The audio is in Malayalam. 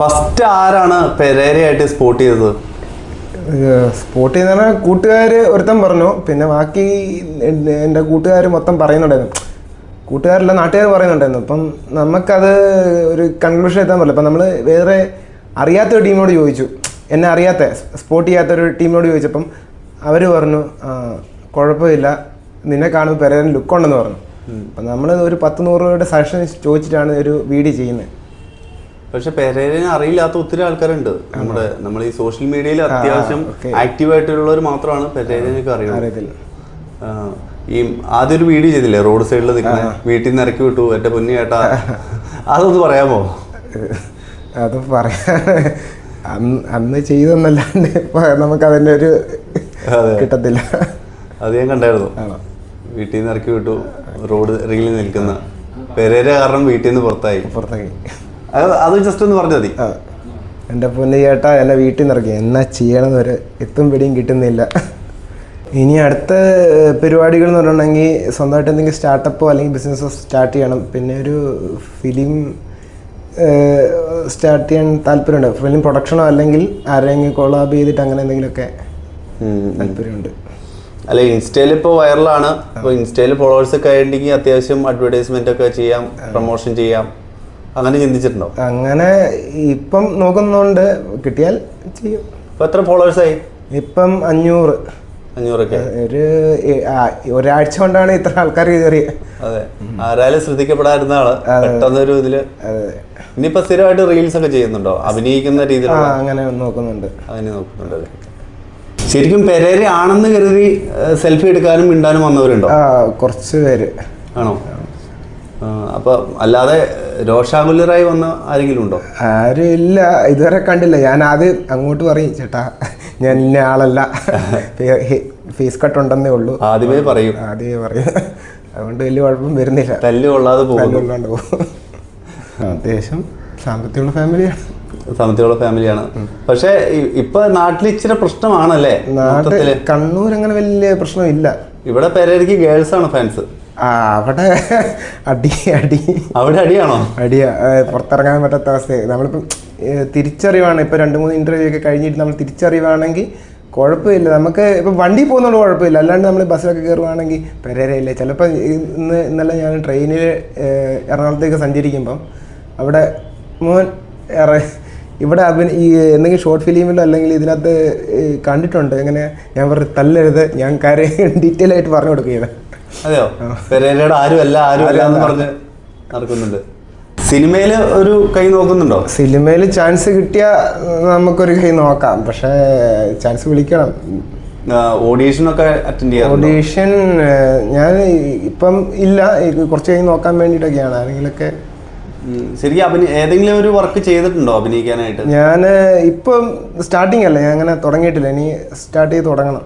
ഫസ്റ്റ് ആരാണ് പെരേരയായിട്ട് സ്പോട്ട് ചെയ്തത്? സ്പോട്ട് ചെയ്യുന്ന പറഞ്ഞാൽ കൂട്ടുകാർ ഒരുത്തൻ പറഞ്ഞു. പിന്നെ ബാക്കി എന്റെ കൂട്ടുകാർ മൊത്തം പറയുന്നുണ്ടായിരുന്നു. കൂട്ടുകാരല്ല നാട്ടുകാർ പറയുന്നുണ്ടായിരുന്നു. അപ്പം നമുക്കത് ഒരു കൺക്ലൂഷൻ എത്താൻ പറ്റില്ല. അപ്പം നമ്മൾ വേറെ അറിയാത്ത ഒരു ടീമിനോട് ചോദിച്ചു. എന്നെ അറിയാത്ത സ്പോട്ട് ചെയ്യാത്ത ഒരു ടീമിനോട് ചോദിച്ചപ്പം അവർ പറഞ്ഞു "ആ, കുഴപ്പമില്ല. നിന്നെ കാണുമ്പോൾ പെരേരൻ ലുക്ക് ഉണ്ടെന്ന് പറഞ്ഞു. അപ്പം നമ്മൾ ഒരു പത്ത് നൂറ് രൂപയുടെ സജഷൻ ചോദിച്ചിട്ടാണ് ഒരു വീഡിയോ ചെയ്യുന്നത്. പക്ഷെ പെരേരനെ അറിയില്ലാത്ത ഒത്തിരി ആൾക്കാരുണ്ട്. നമ്മുടെ നമ്മൾ ഈ സോഷ്യൽ മീഡിയയിൽ അത്യാവശ്യം okay. ആക്റ്റീവ് ആയിട്ടുള്ളവർ മാത്രമാണ് പെരേരനൊക്കെ അറിയുന്നത് ഈ ആദ്യം ഒരു വീഡിയോ ചെയ്തില്ലേ? റോഡ് സൈഡിൽ നിൽക്കുന്ന വീട്ടിൽ നിന്ന് ഇറക്കി വിട്ടു എന്റെ പൊന്നി ചേട്ടാ അതൊന്ന് പറയാമോ? അത് പറയാൻ അന്ന് ചെയ്തെന്നല്ലാണ്ട് നമുക്ക് അതിന്റെ ഒരു കിട്ടത്തില്ല. അത് ഞാൻ കണ്ടായിരുന്നു. വീട്ടിൽ നിന്ന് ഇറക്കി വിട്ടു റോഡ് റീലിൽ നിൽക്കുന്ന. പെരേര കാരണം വീട്ടിൽ നിന്ന് പുറത്തായി. പുറത്തേക്ക് അത് ജസ്റ്റ് ഒന്ന് പറഞ്ഞാൽ മതി. എന്റെ പൊന്ന് ചേട്ടാ എന്നെ വീട്ടിൽ നിന്ന് ഇറക്കി. എന്നാ ചെയ്യണമെന്ന് ഒരു എത്തും പിടിയും കിട്ടുന്നില്ല. ഇനി അടുത്ത പരിപാടികൾ എന്ന് പറഞ്ഞിട്ടുണ്ടെങ്കിൽ സ്വന്തമായിട്ട് എന്തെങ്കിലും സ്റ്റാർട്ടപ്പോ അല്ലെങ്കിൽ ബിസിനസ്സോ സ്റ്റാർട്ട് ചെയ്യണം. പിന്നെ ഒരു ഫിലിം സ്റ്റാർട്ട് ചെയ്യാൻ താല്പര്യമുണ്ട്. ഫിലിം പ്രൊഡക്ഷനോ അല്ലെങ്കിൽ ആരെങ്കിലും കൊളാബ് ചെയ്തിട്ട് അങ്ങനെ എന്തെങ്കിലുമൊക്കെ. താല്പര്യമുണ്ട്. അല്ല ഇൻസ്റ്റയിൽ ഇപ്പോൾ വൈറലാണ് അപ്പോൾ ഇൻസ്റ്റയിൽ ഫോളോവേഴ്സ് ഒക്കെ ആയിട്ടുണ്ടെങ്കിൽ അത്യാവശ്യം അഡ്വർടൈസ്മെന്റ് ഒക്കെ ചെയ്യാം പ്രൊമോഷൻ ചെയ്യാം. അങ്ങനെ ചിന്തിച്ചിട്ടുണ്ടോ? അങ്ങനെ ഇപ്പം നോക്കുന്നുണ്ട് കിട്ടിയാൽ ചെയ്യും. ഇപ്പൊ എത്ര ഫോളോവേഴ്സ് ആയി? ഇപ്പം അഞ്ഞൂറ്. അഞ്ഞൂറൊക്കെ ഒരു ഒരാഴ്ച കൊണ്ടാണ് ഇത്ര ആൾക്കാർ കയറിയത് അതെ. ആരായാലും ശ്രദ്ധിക്കപ്പെടാതിരുന്ന ആൾ പെട്ടെന്നൊരു ഇതിൽ ഇനിയിപ്പോ സ്ഥിരമായിട്ട് റീൽസ് ഒക്കെ ചെയ്യുന്നുണ്ടോ? അഭിനയിക്കുന്ന രീതിയിൽ അങ്ങനെ നോക്കുന്നുണ്ട്. അങ്ങനെ നോക്കുന്നുണ്ട് ശരിക്കും പെരേരി ആണെന്ന് കരുതി സെൽഫി എടുക്കാനും മിണ്ടാനും വന്നവരുണ്ടോ? കുറച്ച് പേര്. ആണോ? ആ, അപ്പൊ അല്ലാതെ രോഷാകുലരായി വന്ന ആരെങ്കിലും ഉണ്ടോ? ആരും ഇല്ല ഇതുവരെ കണ്ടില്ല. ഞാൻ ആദ്യം അങ്ങോട്ട് പറയും ചേട്ടാ ഞാൻ ഇന്ന ആളല്ല. ഫീസ് കട്ട് ഉണ്ടെന്നേ ഉള്ളൂ. ആദ്യമേ പറയും. ആദ്യമേ പറയും. അതുകൊണ്ട് വലിയ കുഴപ്പം വരുന്നില്ല. തല്ല് കൊള്ളാതെ പോകും. അത്യാവശ്യം സാമ്പത്തികമുള്ള ഫാമിലിയാണ്. സാമ്പത്തികമുള്ള ഫാമിലിയാണ്. പക്ഷേ ഇപ്പൊ നാട്ടിൽ ഇച്ചിരി പ്രശ്നമാണല്ലേ കണ്ണൂർ അങ്ങനെ വലിയ പ്രശ്നമില്ല. ഇവിടെ പെരേരയ്ക്ക് ഗേൾസ് ആണ് ഫാൻസ് അവിടെ അടി അടി. അവിടെ അടിയാണോ? അടിയാ. പുറത്തിറങ്ങാൻ പറ്റാത്ത അവസ്ഥ നമ്മളിപ്പം തിരിച്ചറിവാണ്. ഇപ്പം രണ്ട് മൂന്ന് ഇന്റർവ്യൂ ഒക്കെ കഴിഞ്ഞിട്ട് നമ്മൾ തിരിച്ചറിവാണെങ്കിൽ കുഴപ്പമില്ല. നമുക്ക് ഇപ്പം വണ്ടി പോകുന്നതുകൊണ്ട് കുഴപ്പമില്ല. അല്ലാണ്ട് നമ്മൾ ബസ്സിലൊക്കെ കയറുവാണെങ്കിൽ പെരേരയില്ല? ചിലപ്പോൾ ഇന്ന് ഇന്നലെ ഞാൻ ട്രെയിനിൽ എറണാകുളത്തേക്ക് സഞ്ചരിക്കുമ്പം അവിടെ മോൻ ഇവിടെ അഭിന ഈ എന്തെങ്കിലും ഷോർട്ട് ഫിലിമിലോ അല്ലെങ്കിൽ ഇതിനകത്ത് കണ്ടിട്ടുണ്ട്. എങ്ങനെ? ഞാൻ പറഞ്ഞു തല്ലരുത് ഞാൻ കാര്യം ഡീറ്റെയിൽ ആയിട്ട് പറഞ്ഞു കൊടുക്കുകയത് അതെയോ? പെരേരയുടെ ആരും അല്ല ആരും അല്ല എന്ന് പറഞ്ഞ് നടക്കുന്നുണ്ട്. സിനിമയിൽ ഒരു കൈ നോക്കുന്നുണ്ടോ? സിനിമയിൽ ചാൻസ് കിട്ടിയാൽ നമുക്കൊരു കൈ നോക്കാം. പക്ഷേ ചാൻസ് വിളിക്കണം. ഓഡീഷനൊക്കെ അറ്റൻഡ് ചെയ്യാറുണ്ടോ? ഓഡീഷൻ ഞാൻ ഇപ്പം ഇല്ല. കുറച്ച് കഴിഞ്ഞ് നോക്കാൻ വേണ്ടിയിട്ടൊക്കെയാണ്. ആരെങ്കിലൊക്കെ ശരിക്കും അഭിനയ ഏതെങ്കിലും ഒരു വർക്ക് ചെയ്തിട്ടുണ്ടോ അഭിനയിക്കാനായിട്ട്? ഞാൻ ഇപ്പം സ്റ്റാർട്ടിങ് അല്ല? ഞാൻ അങ്ങനെ തുടങ്ങിയിട്ടില്ല. ഇനി സ്റ്റാർട്ട് ചെയ്ത് തുടങ്ങണം.